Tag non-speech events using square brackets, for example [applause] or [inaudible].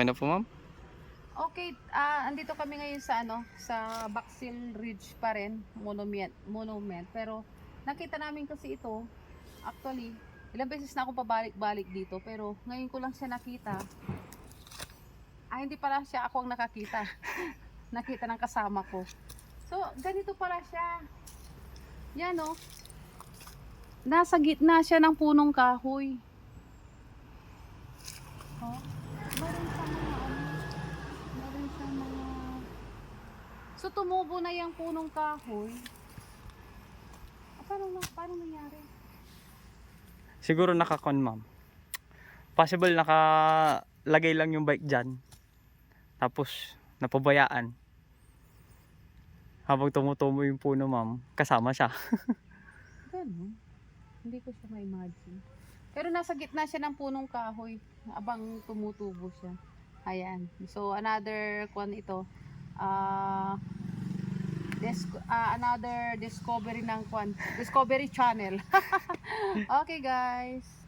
Okay na po, ma'am? Okay, ah andito kami ngayon sa ano, sa Baxil Ridge pa rin, monument, monument. Pero nakita namin kasi ito, actually, ilang beses na ako pabalik-balik dito, pero ngayon ko lang siya nakita. Ah, hindi pala siya ako ang nakakita. [laughs] nakita ng kasama ko. So, ganito pala siya. Yan oh. Nasa gitna siya ng punong kahoy. So, tumubo na yung punong kahoy. Ah, paano, na, paano nangyari? Siguro nakakon, ma'am. Possible nakalagay lang yung bike dyan. Tapos, napabayaan. Habang tumutumo yung puno, ma'am, kasama siya. [laughs] Ganun. Hindi ko siya ma-imagine. Pero nasa gitna siya ng punong kahoy abang tumutubo siya. Ayan. So another kwan ito. Ah dis- ah, another discovery ng kwan. Discovery channel. [laughs] okay guys.